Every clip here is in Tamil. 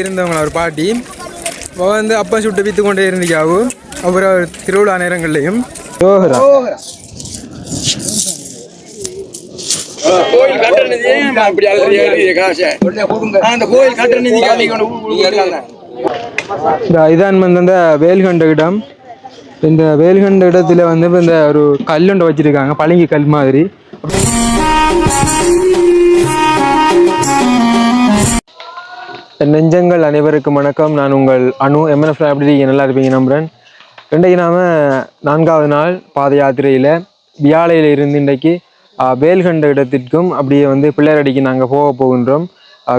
இருந்தவங்க ஒரு பாட்டி. அவ வந்து அப்பா சுட்டு வித்து கொண்டே இருந்திக்காவு அப்புறம் திருவிழா நேரங்கள்லையும். கோயில் அப்படி காசை. அந்த இந்த இதான் வந்து அந்த வேல்கண்ட இடம். இந்த வேல்கண்ட இடத்துல வந்து இந்த ஒரு கல்லுண்டை வச்சிருக்காங்க பளிங்கு கல் மாதிரி. நெஞ்சங்கள் அனைவருக்கும் வணக்கம். நான் உங்கள் அணு எம்என்எஃப் லைப்ரரி நல்லா இருப்பீங்க நம்புகிறேன் இன்றைக்கு நாம் நான்காவது நாள் பாத யாத்திரையில் வியாழையில் இருந்து இன்றைக்கு வேல்கண்ட இடத்திற்கும் அப்படியே வந்து பிள்ளையரடிக்கு நாங்கள் போக போகின்றோம்.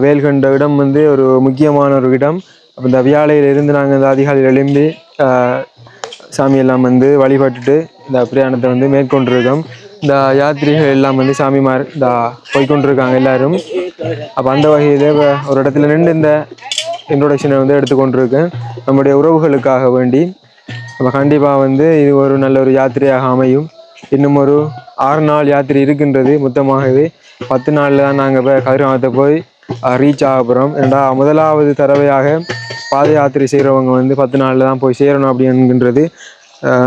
வேல்கண்ட இடம் வந்து ஒரு முக்கியமான ஒரு இடம். இந்த வியாழையில் இருந்து நாங்கள் இந்த அதிகாலையில் எழும்பி சாமியெல்லாம் வந்து வழிபட்டுட்டு இந்த பிரயாணத்தை வந்து மேற்கொண்டிருக்கோம். இந்த யாத்திரிகள் எல்லாம் வந்து சாமிமார் இந்த போய்க்கொண்டிருக்காங்க எல்லாரும். அப்போ அந்த வகையில் ஒரு இடத்துல நின்று இந்த இன்ட்ரொடக்ஷனை வந்து எடுத்துக்கொண்டிருக்கேன் நம்முடைய உறவுகளுக்காக வேண்டி. நம்ம கண்டிப்பாக வந்து இது ஒரு நல்ல ஒரு யாத்திரையாக அமையும். இன்னும் ஒரு ஆறு நாள் யாத்திரை இருக்கின்றது மொத்தமாகவே. பத்து நாளில் தான் நாங்கள் இப்போ கதிராமத்தை போய் ரீச் ஆக போகிறோம் ஏன்னா முதலாவது தடவையாக பாத யாத்திரை செய்கிறவங்க வந்து பத்து நாளில் தான் போய் சேரணும் அப்படின்கின்றது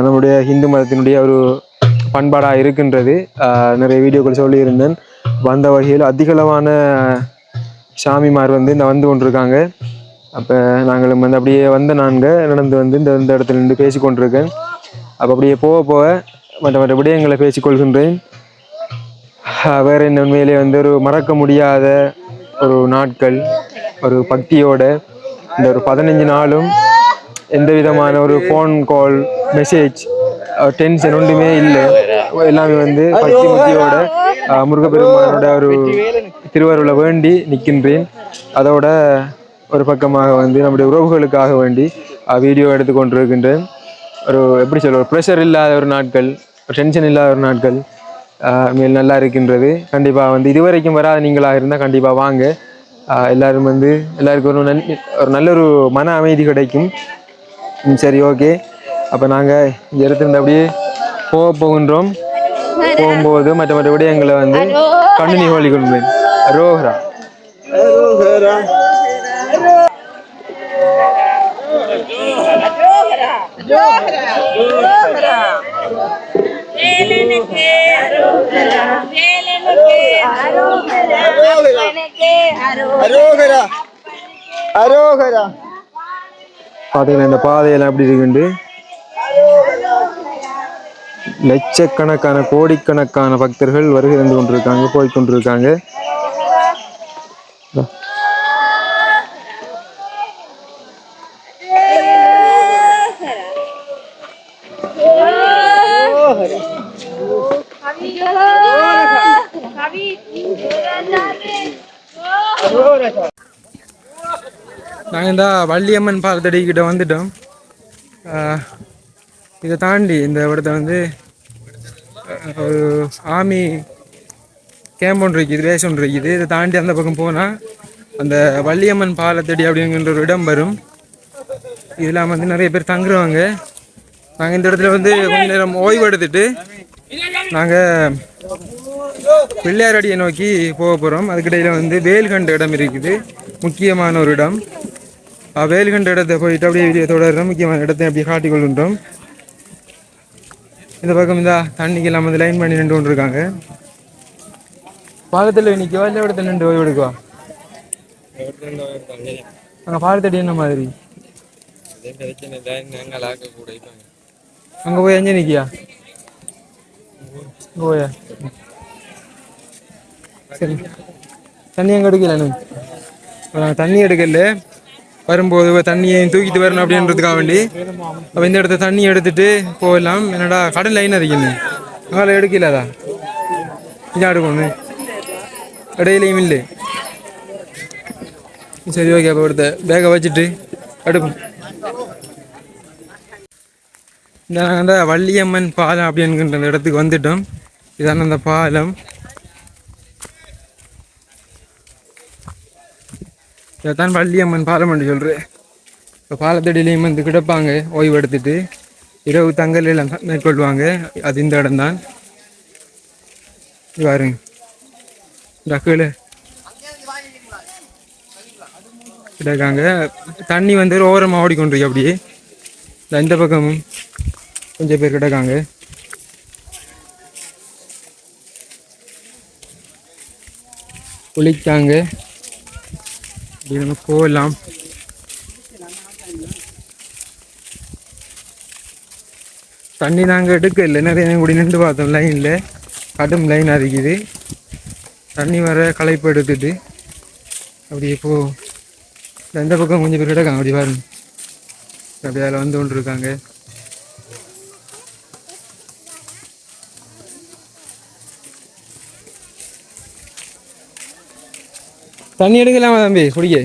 நம்முடைய இந்து மதத்தினுடைய ஒரு பண்பாடாக இருக்கின்றது. நிறைய வீடியோக்கள் சொல்லியிருந்தேன். வந்த வகையில் அதிகளவான சாமிமார் வந்து இந்த வந்து கொண்டிருக்காங்க. அப்போ நாங்களும் வந்து அப்படியே வந்த நான்கு நடந்து வந்து இந்த இந்த இடத்துல நின்று பேசி கொண்டிருக்கேன் அப்போ அப்படியே போக போக மற்ற மற்ற விடயங்களை பேசிக்கொள்கின்றேன். வேறு என்ன உண்மையிலே வந்து ஒரு மறக்க முடியாத ஒரு நாட்கள் ஒரு பக்தியோட இந்த ஒரு பதினஞ்சு நாளும் எந்த விதமான ஒரு ஃபோன் கால் மெசேஜ் டென்ஷன் ஒன்றுமே இல்லை. எல்லாமே வந்து பக்தி முத்தியோட முருகப்பெருமானோட ஒரு திருவாரூரில் வேண்டி நிற்கின்றேன் அதோட ஒரு பக்கமாக வந்து நம்முடைய உறவுகளுக்காக வேண்டி வீடியோ எடுத்து கொண்டிருக்கின்றேன். ஒரு எப்படி சொல்ல ஒரு ப்ரெஷர் இல்லாத ஒரு நாட்கள் ஒரு டென்ஷன் இல்லாத ஒரு நாட்கள் மேல் நல்லா இருக்கின்றது. கண்டிப்பாக வந்து இதுவரைக்கும் வராத நீங்களாக இருந்தால் கண்டிப்பாக வாங்க. எல்லோரும் எல்லாரும் வந்து எல்லாருக்கும் ஒரு நன் ஒரு நல்ல ஒரு மன அமைதி கிடைக்கும். ம், சரி ஓகே அப்போ நாங்கள் இந்த இடத்துல அப்படியே போக போகின்றோம். போகும்போது மற்ற மற்ற விடயங்களை வந்து கண்ணு ஹோலி கொள்வேன் ரோஹரா வேலனுக்கு அரோகரா. அரோகரா. பார்த்தீங்கன்னா இந்த பாதையெல்லாம் எப்படி இருக்குண்டு? லட்சக்கணக்கான கோடிக்கணக்கான பக்தர்கள் வருகை தந்து கொண்டிருக்காங்க போய் கொண்டிருக்காங்க. நாங்கள் இந்த வள்ளியம்மன் பார்த்தடி கிட்ட வந்துட்டோம். ஆஹ் இதை தாண்டி இந்த இடத்த வந்து ஒரு ஆமி கேம்ப் ஒன்று இருக்குது ரேஸ் ஒன்று இருக்குது. இதை தாண்டி அந்த பக்கம் போனால் அந்த வள்ளியம்மன் பாலத்தடி அப்படிங்கிற ஒரு இடம் வரும். இதெல்லாம் வந்து நிறைய பேர் தங்குறவங்க. நாங்கள் இந்த இடத்துல வந்து கொஞ்ச நேரம் ஓய்வு எடுத்துட்டு நாங்கள் பிள்ளையாரடியை நோக்கி போக போகிறோம் அதுக்கிடையில் வந்து வேல்கண்ட இடம் இருக்குது. முக்கியமான ஒரு இடம். வேல்கண்ட இடத்தை போயிட்டு அப்படியே வீடியோ தொடர்றோம். முக்கியமான இடத்தை அப்படியே காட்டிக்கொள்கின்றோம் இந்த பக்கம் இந்த தண்ணிக்கு இல்லாமல் வந்து லைன் பண்ணி நின்று கொண்டிருக்காங்க. பாலத்தில் நிற்கவா இல்லை இடத்துல நின்று ஓய்வு எடுக்கவா? அங்கே பாலத்தடி என்ன மாதிரி? அங்கே போய் எங்கே நிற்கியா போயா? சரி. தண்ணி அங்கே எடுக்கல தண்ணி எடுக்கல. வரும்போது தண்ணியை தூக்கிட்டு வரணும் அப்படின்றதுக்காக வேண்டி. அப்போ இந்த இடத்த தண்ணி எடுத்துட்டு போகலாம். என்னடா கடல் லைன் அடிக்கணும் அங்கே எடுக்கலதா இதான் எடுக்கணும் இடையிலையும் இல்லை. சரி ஓகே அப்போ எடுத்த பேக்கை வச்சுட்டு எடுப்போம் இந்த வள்ளியம்மன் பாலம் அப்படின்னு இடத்துக்கு வந்துட்டோம். இதான அந்த பாலம். இதைத்தான் வள்ளியம்மன் பாலம் என்று சொல்கிறேன் இப்போ பாலத்தடியிலையும் வந்து கிடப்பாங்க ஓய்வு எடுத்துட்டு இரவு தங்கல் எல்லாம் மேற்கொள்வாங்க. அது இந்த இடம்தான். தான் பாருங்க. டக்குல கிடக்காங்க. தண்ணி வந்து ஓரமாக ஓடிக்கொண்டிருக்கு அப்படியே. இந்த பக்கமும் கொஞ்சம் பேர் கிடக்காங்க. குளிச்சாங்க இப்படி நம்ம போகலாம் தண்ணி நாங்கள் எடுக்கல நிறைய கூடி நின்று பார்த்தோம் லைனில் கடும் லைன் அரிக்குது தண்ணி வர களைப்பு எடுத்துட்டு அப்படி போ இந்த பக்கம் கொஞ்சம் பேர் கிடக்காங்க அப்படி பாருங்க அப்படி அதில் வந்து கொண்டு இருக்காங்க தண்ணி எடுக்கலாமா தம்பி? குடிக்க.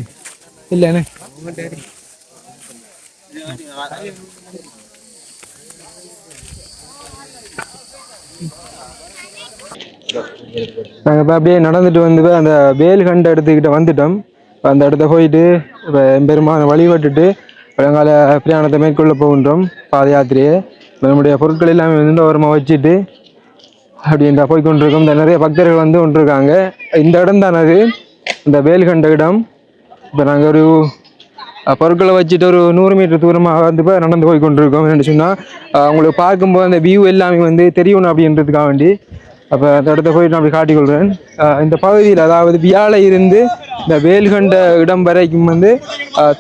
இல்லைண்ணே நாங்கள் இப்போ அப்படியே நடந்துட்டு வந்து அந்த வேல் கண்ட இடத்துக்கிட்ட வந்துட்டோம். அந்த இடத்த போயிட்டு இப்போ பெருமான வழிபட்டுட்டு பழங்கால பிரயாணத்தை மேற்கொள்ள போகின்றோம் பாத யாத்திரையை. நம்முடைய பொருட்கள் எல்லாமே வந்து ஓரமாக வச்சுட்டு அப்படின்ற போய் கொண்டிருக்கோம். இந்த நிறைய பக்தர்கள் வந்து கொண்டிருக்காங்க. இந்த இடம் தான் அது. இந்த வேல் கண்ட இடம். இப்போ நாங்கள் ஒரு பொருட்களை வச்சுட்டு ஒரு நூறு மீட்டர் தூரமாக வந்து இப்போ நடந்து போய் கொண்டிருக்கோம் என்னென்னு சொன்னால் உங்களுக்கு பார்க்கும்போது அந்த வியூ எல்லாமே வந்து தெரியணும் அப்படின்றதுக்காக வேண்டி. அப்போ அந்த இடத்த போய் நான் அப்படி காட்டிக்கொள்கிறேன் இந்த பகுதியில் அதாவது வியாழை இருந்து இந்த வேல்கண்ட இடம் வரைக்கும் வந்து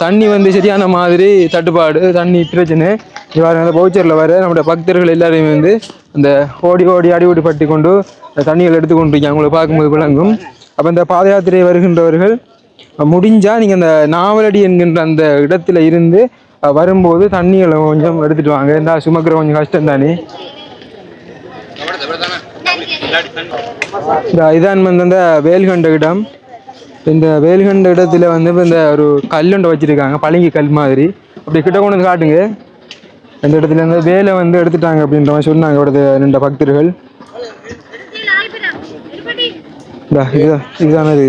தண்ணி வந்து சரியான மாதிரி தட்டுப்பாடு தண்ணி பிரச்சனை. இவ்வாறு அந்த பவுச்சரில் வர நம்முடைய பக்தர்கள் எல்லாரையும் வந்து அந்த ஓடி ஓடி அடிபடி பட்டி கொண்டு தண்ணிகள் எடுத்துக்கொண்டிருக்கேன் அவங்களை பார்க்கும்போது விளங்கும். அப்போ இந்த பாத யாத்திரை வருகின்றவர்கள் முடிஞ்சால் நீங்கள் அந்த நாவலடி என்கின்ற அந்த இடத்துல இருந்து வரும்போது தண்ணிகளை கொஞ்சம் எடுத்துகிட்டு வாங்க. இந்த சுமக்கிற கொஞ்சம் கஷ்டம் தானே? இந்த இதான் வந்து இந்த வேல்கண்ட இடம். இந்த வேல்கண்ட இடத்துல வந்து இப்போ இந்த ஒரு கல்லுண்டை வச்சுருக்காங்க பழங்கி கல் மாதிரி. அப்படி கிட்ட கொண்டு வந்து காட்டுங்க. அந்த இடத்துல இருந்து வேலை வந்து எடுத்துட்டாங்க அப்படின்ற மாதிரி சொன்னாங்க அவரது ரெண்டு பக்தர்கள். இந்தா, இதுதான் இதுதானது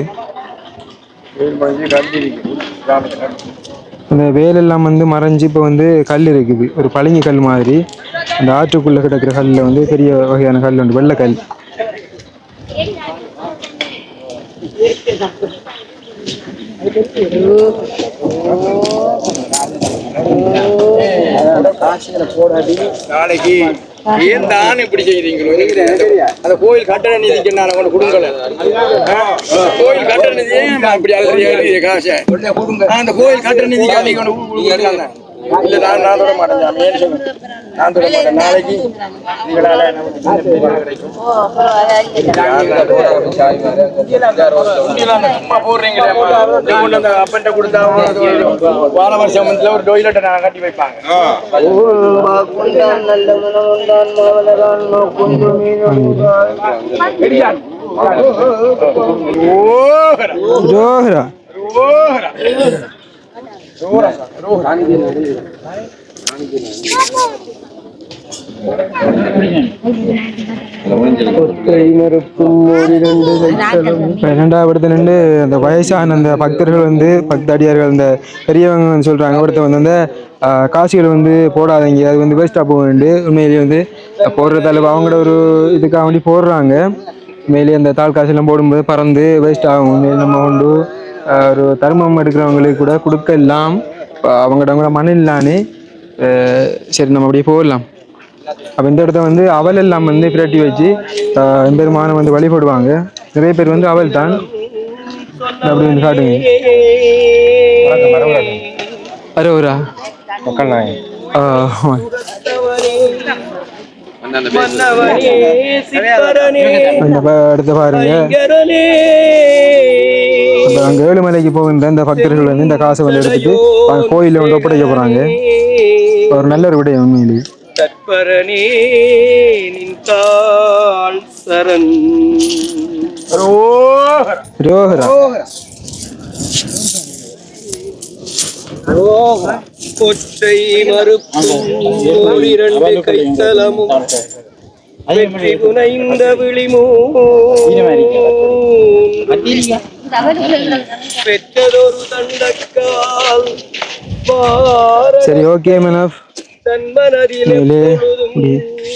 அந்த வேலெல்லாம் வந்து மறைஞ்சு இப்போ வந்து கல் இருக்குது. ஒரு பளிங்கு கல் மாதிரி. அந்த ஆற்றுக்குள்ளே கிடக்கிற கல்லில் வந்து பெரிய வகையான கல் உண்டு வெள்ளைக்கல் நாளைக்கு ஏன் தான் இப்படி செய்றீங்களோ அந்த கோயில் கட்டண நிதிக்கு நான் கொண்டு கொடுங்கல கோயில் கட்டண நிதி ஏன் இப்படி அழுகிறீங்க காசை. அந்த கோயில் கட்டண நிதிக்கு கொடுக்கலாம்ல. இல்ல நான் நான் தொட மாட்டேன். சாமி. ஏன்னு சொல்லுங்க? நான் தொட மாட்டேன் நாளைக்கு உங்களால கிடைக்கும். சும்மா போடுறீங்களே கொண்டு அந்த அப்பன்ட்ட கொடுத்தா வார வருஷம் வந்து ஒரு டொய்லெட்டை நான் கட்டி வைப்பாங்க. ஜோஹரா. இப்ப இரண்டாவது நின்று அந்த வயசான அந்த பக்தர்கள் வந்து பக்தடியார்கள் அந்த பெரியவங்க வந்து சொல்றாங்க. ஒருத்தர் வந்து அந்த காசிகள் காசுகள் வந்து போடாதீங்க அது வந்து வேஸ்ட்டாக போகுது உண்மையிலேயே வந்து போடுறதால அவங்களோட ஒரு இதுக்காக வேண்டி போடுறாங்க. உண்மையிலேயே அந்த தாள் காசெல்லாம் போடும்போது பறந்து வேஸ்ட் ஆகும். நம்ம கொண்டு ஒரு தர்மம் எடுக்கிறவங்களுக்கு கூட கொடுக்கலாம் அவங்கள்ட்ட கூட மண் இல்லானே சரி நம்ம அப்படியே போடலாம் அப்போ இந்த இடத்த வந்து அவல் எல்லாம் வந்து பிரட்டி வச்சு எம்பெருமானை வந்து வழிபடுவாங்க. நிறைய பேர் வந்து அவல் தான். அப்படி வந்து காட்டுங்க. ஆஹ், அந்த இடத்த பாருங்க. அங்க ஏழுமலைக்கு போகின்ற இந்த பக்தர்கள் வந்து இந்த காசை வந்து எடுத்துட்டு கோயிலில் வந்து ஒப்படைக்க போறாங்க. ஒரு நல்ல ஒரு விடயம் உண்மையிலேயே தற்பரனே நின்றாள் சரண். ரோஹரா. கொற்றை மறுப்பும் இரண்டு கைத்தலமும் வெற்றி புனைந்த விழிமூ பெற்றதொரு தண்டக்கால் சரி ஓகே மேனப் தன் மனதில் மேலே. எப்பொழுதும் இப்படி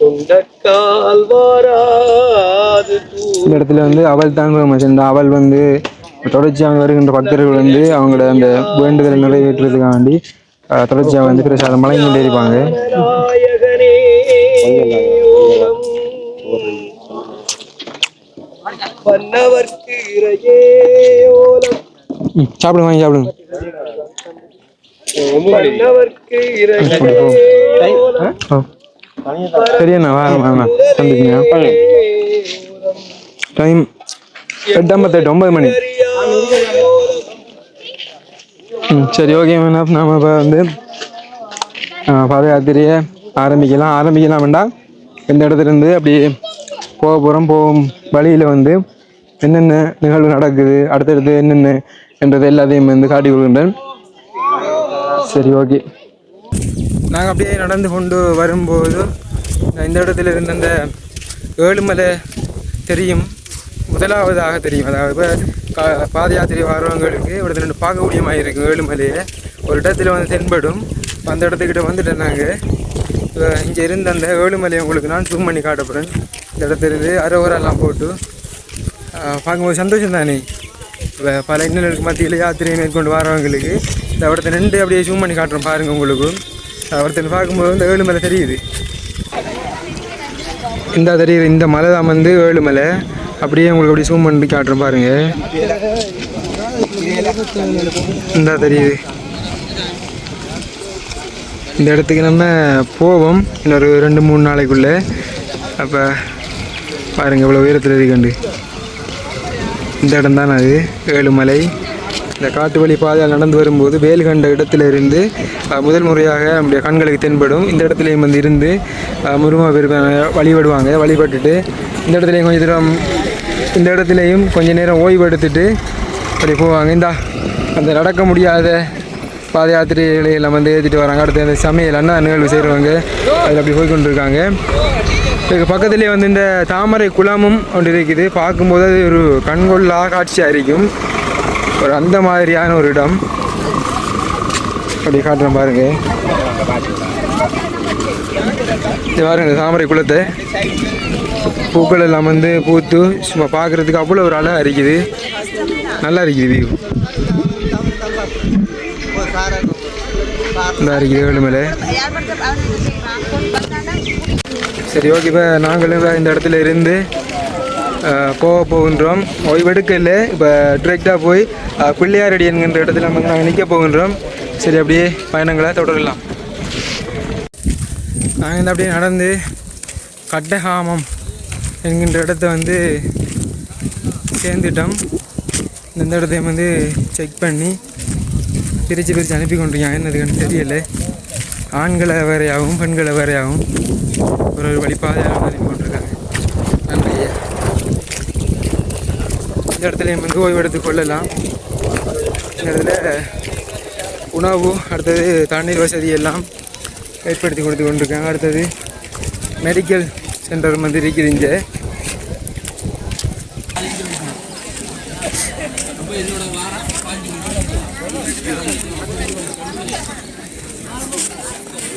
கொண்டக்கால் வாராது தூ இந்த இடத்துல வந்து அவல் தான். இந்த அவல் வந்து தொடர்ச்சியாக வருகின்ற பக்தர்கள் வந்து அவங்களோட அந்த வேண்டுதலை நிறைவேற்றுறதுக்காண்டி தொடர்ச்சியாக வந்து பிரசாதம் மலைங்கிட்டே இருப்பாங்க நாயகனே ஓலம் பன்னவர்க்கு இறையே ஓலம். ம், சாப்பிடுங்க வாங்கி சாப்பிடுங்க. சரியண்ணா வாங்க வாங்க சந்திக்குங்க டைம் எட்டு ஐம்பத்தெட்டு ஒன்பது மணி. சரி ஓகே மேடம் நாம் இப்போ வந்து பாத யாத்திரையை ஆரம்பிக்கலாம். ஆரம்பிக்கலாம் வேண்டாம் இந்த இடத்துல இருந்து அப்படியே போக போகிறோம் போகும் வழியில் வந்து என்னென்ன நிகழ்வு நடக்குது அடுத்தடுத்து என்னென்ன என்றது எல்லாத்தையும் வந்து காட்டி கொடுக்கின்றேன் சரி ஓகே நாங்கள் அப்படியே நடந்து கொண்டு வரும்போது இந்த இடத்துல இருந்த அந்த ஏழுமலை தெரியும். முதலாவதாக தெரியும். அதாவது இப்ப பாத யாத்திரை வர்றவங்களுக்கு ஒரு ரெண்டு பார்க்கக்கூடியமாக இருக்கும் ஏழுமலையை ஒரு இடத்துல வந்து தென்படும். அந்த இடத்துக்கிட்ட வந்துட்டேன் நாங்கள் இங்கே இருந்த அந்த ஏழுமலையை உங்களுக்கு நான் ஜூம் பண்ணி காட்டப்படுறேன் இந்த இடத்துல இருந்து அரோவரெல்லாம் போட்டு பார்க்கும்போது சந்தோஷம் தானே இப்போ பல இன்னலுக்கு மத்தியில் யாத்திரை மேற்கொண்டு வரவங்களுக்கு இந்த இடத்த ரெண்டு அப்படியே ஜூம் பண்ணி காட்டுறோம் பாருங்கள் உங்களுக்கும் ஒருத்தர் பார்க்கும்போது இந்த ஏழுமலை தெரியுது. இந்த தெரியுது இந்த மலை தான் வந்து ஏழுமலை அப்படியே உங்களுக்கு அப்படியே ஜூம் பண்ணி காட்டுறோம் பாருங்க. இந்தா தெரியுது. இந்த இடத்துக்கு நம்ம போவோம். இன்னொரு ரெண்டு மூணு நாளைக்குள்ளே. அப்போ பாருங்கள் இவ்வளோ உயரத்தில் இருக்குண்டு இந்த இடம் தான் அது? ஏழுமலை. இந்த காட்டு வழி பாதையால் நடந்து வரும்போது வேல் கண்ட இடத்திலிருந்து முதல் முறையாக நம்முடைய கண்களுக்கு தென்படும். இந்த இடத்துலையும் வந்து இருந்து முருமா முருகா பெருமானை வழிபடுவாங்க. வழிபட்டுட்டு இந்த இடத்துலையும் கொஞ்சம் தூரம் இந்த இடத்துலையும் கொஞ்ச நேரம் ஓய்வு எடுத்துட்டு அப்படி போவாங்க. இந்தா அந்த நடக்க முடியாத பாத யாத்திரைகளை எல்லாம் வந்து ஏற்றிட்டு வராங்க. அடுத்து அந்த சமையல் அண்ணா நிகழ்வு செய்கிறவங்க அதில் அப்படி போய் கொண்டிருக்காங்க இதுக்கு பக்கத்துலேயே வந்து இந்த தாமரை குளமும் ஒன்று இருக்குது. பார்க்கும்போது அது ஒரு கண்கொள்ளா காட்சியாக இருக்கும். ஒரு அந்த மாதிரியான ஒரு இடம். அப்படி காட்டுறேன் பாருங்க. இது பாருங்க இந்த தாமரை குளத்தை. பூக்கள் எல்லாம் வந்து பூத்து சும்மா பார்க்குறதுக்கு அவ்வளோ ஒரு அழகாக இருக்குது. நல்லா இருக்குது வியூ நல்லா இருக்குது ஏழுமலை சரி ஓகே இப்போ நாங்களும் இந்த இடத்துல இருந்து போக போகின்றோம். ஓய்வெடுக்க இல்லை. இப்போ டிரெக்டாக போய் பிள்ளையாரடி என்கின்ற இடத்துல நம்ம நாங்கள் நிற்க போகின்றோம். சரி அப்படியே பயணங்களை தொடரலாம். நாங்கள் இந்த அப்படியே நடந்து கட்டகாமம் என்கின்ற இடத்த வந்து சேர்ந்துட்டோம். இந்த இடத்தையும் வந்து செக் பண்ணி பிரித்து பிரித்து அனுப்பி கொண்டிருக்காங்க. என்னதுன்னு தெரியலை. ஆண்களை வேறையாகவும் பெண்களை வேறையாகவும் ஒரு ஒரு வழிபாதையாக அனுப்பி கொண்டிருக்காங்க நன்றி ஐயா. இந்த இடத்துலையும் வந்து ஓய்வு எடுத்துக் கொள்ளலாம். இந்த இடத்துல உணவு அடுத்தது தண்ணீர் வசதி எல்லாம் ஏற்படுத்தி கொடுத்து கொண்டிருக்காங்க. அடுத்தது மெடிக்கல் சென்டர் வந்து இருக்குது இங்கே.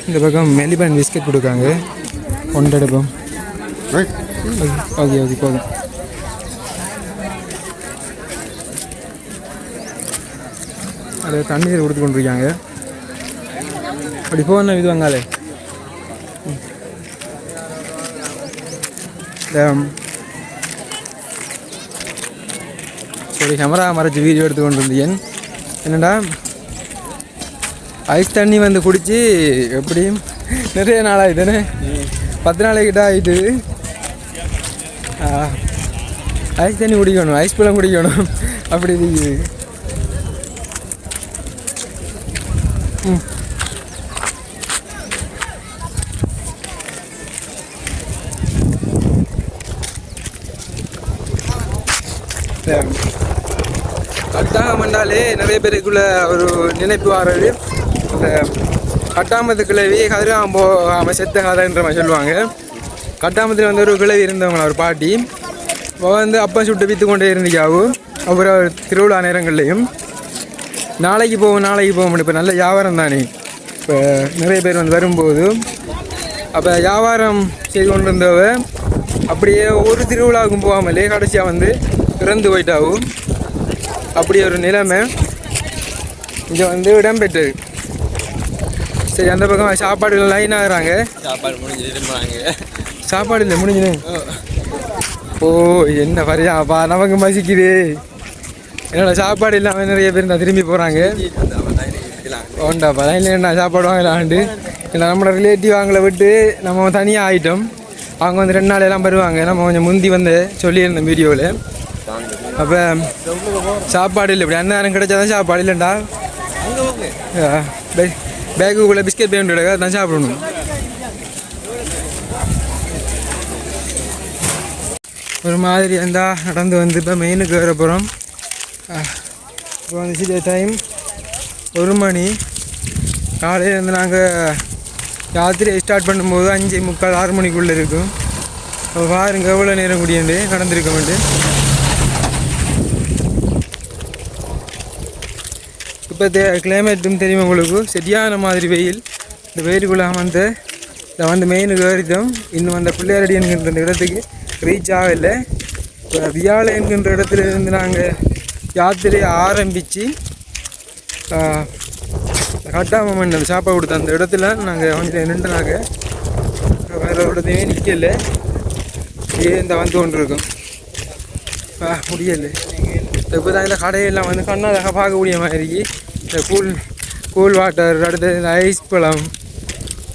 இந்த பக்கம் மெலிபன் பிஸ்கட் கொடுக்காங்க. ஒன்று எடுப்போம் ஓகே ஓகே போதும். இதில் தண்ணீர் கொடுத்து கொண்டிருக்காங்க. அப்படி போன இது வாங்காலே சரி கேமரா மறைச்சி வீடியோ எடுத்து கொண்டு இருந்தேன் என்னடா? ஐஸ் தண்ணி வந்து குடிச்சு எப்படியும் நிறைய நாள் பத்து நாளைக்கிட்ட ஆகிட்டு ஐஸ் தண்ணி குடிக்கணும் ஐஸ் பழம் குடிக்கணும். அப்படி கட்டாகம் நிறைய பேருக்குள்ள ஒரு நினைப்பு வர்றது இந்த கட்டாமத்து கிழவி கதிராம் போகாம செத்த கதைன்ற மாதிரி சொல்லுவாங்க. கட்டாமத்தில் வந்து ஒரு கிழவி இருந்தவங்களா ஒரு பாட்டி. அவள் வந்து அப்பா சுட்டு விற்று கொண்டே இருந்திக்காவும் அப்புறம் திருவிழா நேரங்கள்லையும் நாளைக்கு போவோம் நாளைக்கு போக முடியும் இப்போ நல்ல வியாபாரம் தானே. இப்போ நிறைய பேர் வந்து வரும்போது அப்போ வியாபாரம் செய்து கொண்டு இருந்தவ அப்படியே ஒரு திருவிழாவுக்கும் போகாமலே கடைசியாக வந்து இறந்து போயிட்டாவும் அப்படி ஒரு நிலைமை இங்கே வந்து இடம்பெற்றது. சரி அந்த பக்கம் சாப்பாடுகள் லைன் ஆகுறாங்க. சாப்பாடு முடிஞ்சு திரும்புறாங்க. சாப்பாடு இல்லை முடிஞ்சுது. ஓ. என்ன பரியாப்பா நமக்கு மசிக்குது. என்னோட சாப்பாடு இல்லாமல் நிறைய பேர் நான் திரும்பி போகிறாங்க ஓண்டாப்பா லைனில் என்ன சாப்பாடு வாங்கலாண்டு இல்லை நம்மளோட ரிலேட்டிவ் அவங்கள விட்டு நம்ம தனியாக ஆயிட்டோம். அவங்க வந்து ரெண்டு நாள் எல்லாம் வருவாங்க. நம்ம கொஞ்சம் முந்தி வந்து சொல்லியிருந்தோம் வீடியோவில் அப்போ சாப்பாடு இல்லை இப்படி அன்னதானம் கிடைச்சாதான் சாப்பாடு இல்லைண்டா பேக்குக்குள்ளே பிஸ்கெட் பேண்ட் தான் சாப்பிடணும். ஒரு மாதிரி இருந்தா நடந்து வந்து இப்போ மெயினுக்கு வர போகிறோம் இப்போ வந்து சில டைம் ஒரு மணி. காலையில் இருந்து நாங்கள் ராத்திரி ஸ்டார்ட் பண்ணும்போது அஞ்சு முக்கால் ஆறு மணிக்குள்ளே இருக்கும். அப்போ பாருங்க எவ்வளோ நேரம் கூடியண்டு நடந்திருக்கோம்ட்டு இப்போ தே கிளைமேட்டும் தெரியும் உங்களுக்கு. சரியான மாதிரி வெயில். இந்த வெயிலுக்குள்ளே வந்து இதை வந்து மெயினுக்கு ஏறிட்டோம் இன்னும் அந்த பிள்ளையாரடி என்கின்ற அந்த இடத்துக்கு ரீச் ஆகலை. இப்போ வியாழ என்கின்ற இடத்துல இருந்து நாங்கள் யாத்திரையை ஆரம்பித்து கட்டாம அந்த சாப்பாடு கொடுத்த அந்த இடத்துல நாங்கள் கொஞ்சம் நின்றுனாங்க வேறு இடத்துலையும் இடத்தையுமே நிற்கல இந்த வந்து கொண்டு இருக்கோம் முடியலை. இப்போ தான் இந்த கடையெல்லாம் வந்து கண்ணாதாக பார்க்கக்கூடிய மாதிரி. இந்த கூல் கூல் வாட்டர் அடுத்தது இந்த ஐஸ் பழம்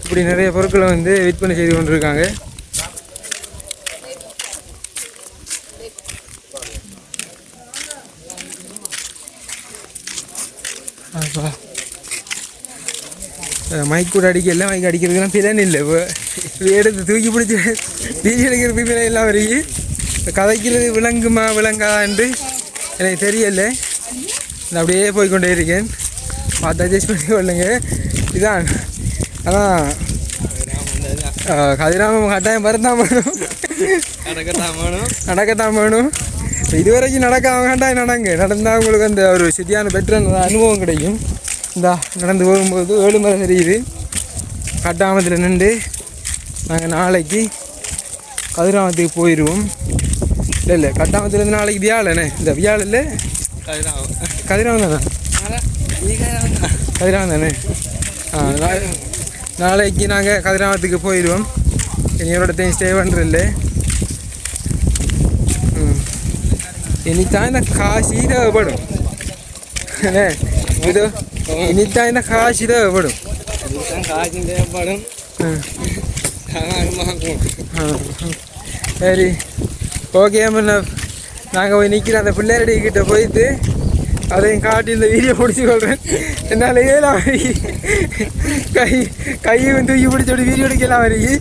இப்படி நிறைய பொருட்களை வந்து விற்பனை செய்து கொண்டிருக்காங்க. மைக் கூட அடிக்கல மைக் அடிக்கிறதுக்கெல்லாம் பிளன் இல்லை இப்போ. எடுத்து தூக்கி பிடிச்சி வீடியோ அடிக்கிற பிள்ளை எல்லாம் வரைக்கும் இப்போ கதைக்கிறது விளங்குமா விளங்காதா என்று எனக்கு தெரியலை. நான் அப்படியே போய்க்கொண்டே இருக்கேன். பார்த்து அட்ஜஸ்ட் பண்ணி கொள்ளுங்க. இதான். ஆனால் கதிராமம் கட்டாயம் பரத்தான் வேணும் நடக்கத்தான் வேணும் இப்போ இது வரைக்கும் நடக்காம கட்டாயம் நடங்க. நடந்தால் உங்களுக்கு அந்த ஒரு சரியான பெற்ற அனுபவம் கிடைக்கும். இந்தா நடந்து போகும்போது ஏழுமலை தெரியுது. கட்டாமத்தில் நின்று நாங்கள் நாளைக்கு கதிராமத்துக்கு போயிடுவோம் இல்லை இல்லை கட்டாமத்துலேருந்து நாளைக்கு வியாழனே. இந்த வியாழில் கதிராமம் கதிராமம் தானே. ஆ நா- நாளைக்கு நாங்கள் கதிராமத்துக்கு போயிடுவோம். என்னோடத்தையும் ஸ்டே பண்ணுறதில்ல ம். இனித்தான் இந்த காசு தேவைப்படும் இது இனித்தான் இந்த காசு தேவைப்படும் காய்ச்சி தேவைப்படும். சரி. ஓகே நாங்கள் போய் நிற்கிற அந்த பிள்ளையாரடி கிட்ட போயிட்டு அதையும் காட்டி இந்த வீடியோ பிடிச்சி கொள்கிறேன் என்னால் ஏலாம் கை கையும் தூக்கி பிடிச்சோடி வீடியோ எடுக்கலாம் வரைக்கி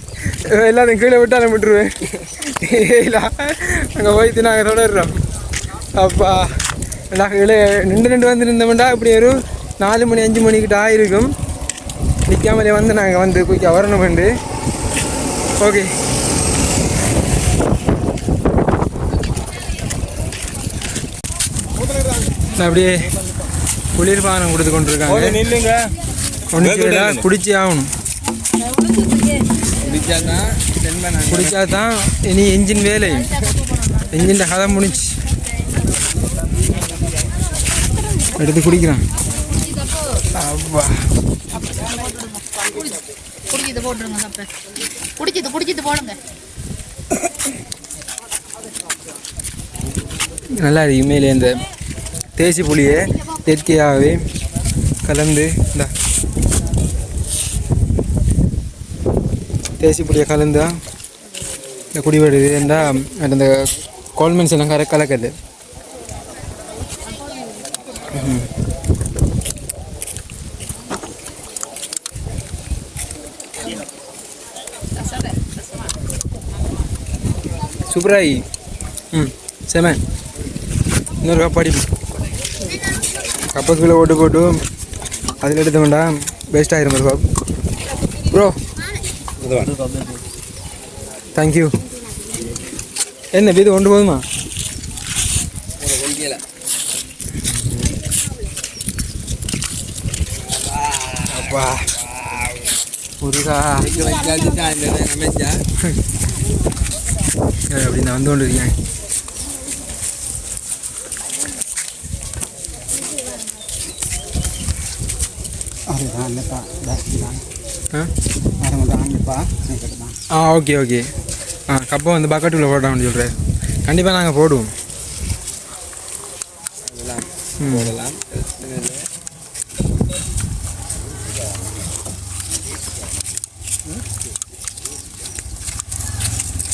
எல்லாத்தையும் கீழே விட்டாலும் விட்டுருவேன். ஏலா அங்கே போய்த்து நாங்கள் தொடர்றோம். அப்பா நாங்கள் இளைய நின்று நின்று வந்து நின்றோம்டா இப்படி ஒரு நாலு மணி அஞ்சு மணிக்கிட்ட ஆயிருக்கும். நிற்காமலே வந்து நாங்கள் வந்து குயிக்காக வரணுமெண்டு ஓகே அப்படியே குளிர்பானம் கொடுத்து கொண்டிருக்காங்க. நில்லுங்க. ஒன்று குடிச்சே ஆகணும். குடிச்சா தான் இனி என்ஜின் வேலை. என்ஜின் கதை முடிச்சு எடுத்து குடிக்கிறான். போட்டுருங்க தப்பு போடுங்க. நல்லா இருக்கு மேலே இந்த தேசி புளியை இயற்கையாகவே கலந்து இந்த. தேசி புளியை கலந்தா இந்த குடி வருது இந்த அந்த கோல்மென்ஸ் எல்லாம் கர கலக்குது. ம். சூப்பராகி ம் செம. இன்னொரு கப் கப்பக்குள்ளே ஓட்டு போட்டு அதில் எடுத்த வேண்டாம் பெஸ்ட் ஆயிரும் கப் ப்ரோ தேங்க்யூ என்ன இது கொண்டு போதுமா அப்பா. முருகா. அமைச்சா அப்படி நான் வந்து கொண்டு இருக்கேன் ஆ ஓகே ஓகே. ஆ கப்பை வந்து பக்கெட்டுக்குள்ளே போட்டோம்னு சொல்கிறேன் கண்டிப்பாக நாங்கள் போடுவோம். போடலாம்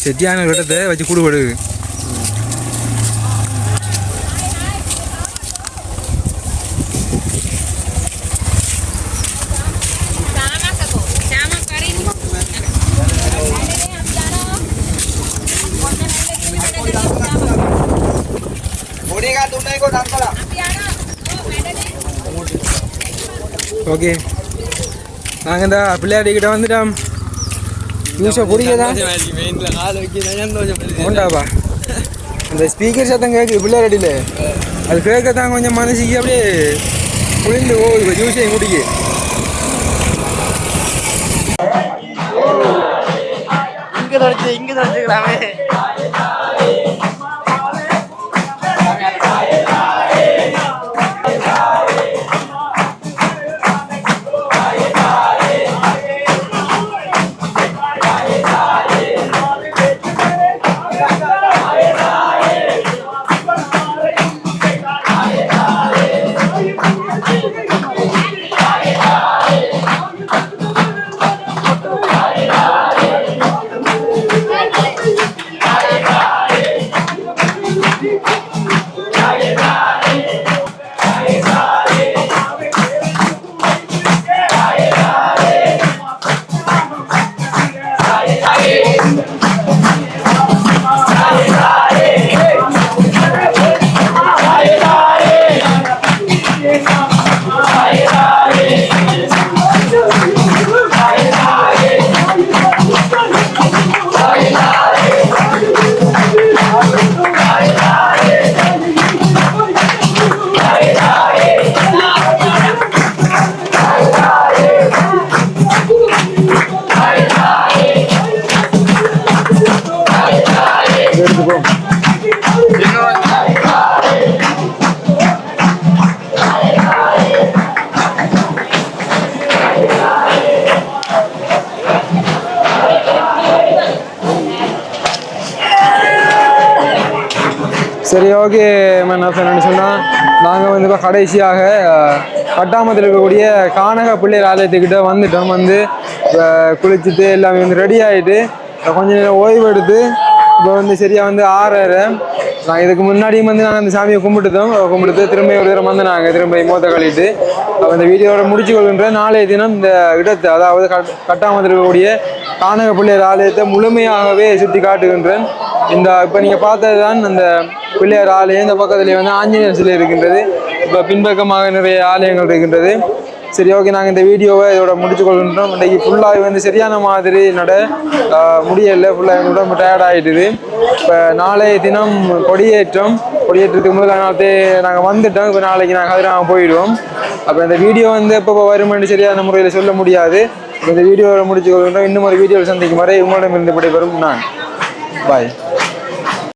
செட்டியான இடத்தை வச்சு கூடு போடுது. ஓகே நாங்கள் இந்த பிள்ளையாடிக்கிட்ட வந்துட்டோம். வைக்க சந்தோஷப்படுது உண்டாப்பா அந்த ஸ்பீக்கர் சத்தம் கேட்குது பிள்ளையாடியில் அது கேட்கத்தான் கொஞ்சம் மனசுக்கு அப்படியே குளிர்ந்து போகுது ஜூஸையும் குடிக்க. இங்க தொடச்சு இங்க தொடச்சுக்கலாமே சரி ஓகே என்ன சொன்னால் நாங்கள் வந்து இப்போ கடைசியாக பட்டாமத்தில் இருக்கக்கூடிய கானக பிள்ளையர் ஆலயத்துக்கிட்ட வந்துட்டோம். வந்து குளிச்சுட்டு எல்லாமே வந்து ரெடி ஆகிட்டு கொஞ்ச நேரம் ஓய்வு எடுத்து இப்போ வந்து சரியாக வந்து ஆறரை. நான் இதுக்கு முன்னாடியும் வந்து நாங்கள் அந்த சாமியை கும்பிட்டுட்டோம் கும்பிட்டு திரும்ப ஒரு தரம் வந்து நாங்கள் திரும்ப மூத்த கழிட்டு அப்போ இந்த வீடியோவோட முடிச்சு கொள்கின்ற நாளைய தினம் இந்த இடத்தை அதாவது கட் கட்டாமல் இருக்கக்கூடிய கானக பிள்ளையார் ஆலயத்தை முழுமையாகவே சுற்றி காட்டுகின்றேன் இந்த இப்போ நீங்கள் பார்த்தது தான் அந்த பிள்ளையார் ஆலயம். இந்த பக்கத்துலேயே வந்து ஆஞ்சநேயர் சிலை இருக்கின்றது. இப்போ பின்பக்கமாக நிறைய ஆலயங்கள் இருக்கின்றது. சரி ஓகே நாங்கள் இந்த வீடியோவை இதோட முடிச்சு கொள்கின்றோம். இன்றைக்கு ஃபுல்லாக வந்து சரியான மாதிரி என்னோட முடியலை. ஃபுல்லாக ஃபுல்லாக உடம்பு டயர்ட் ஆகிட்டுது இப்போ நாளைய தினம் கொடியேற்றம். கொடியேற்றத்துக்கு முதல் நாளத்தே நாங்கள் வந்துட்டோம். இப்போ நாளைக்கு நாங்கள் கதிராக போயிடுவோம். அப்போ இந்த வீடியோ வந்து எப்போ வருமென்று சரியான முறையில் சொல்ல முடியாது. இப்போ இந்த வீடியோவை முடிச்சு கொள்கின்றோம். இன்னும் ஒரு வீடியோவில் சந்திக்கும் வரை உங்களிடமிருந்து விடைபெறும் நான். பாய்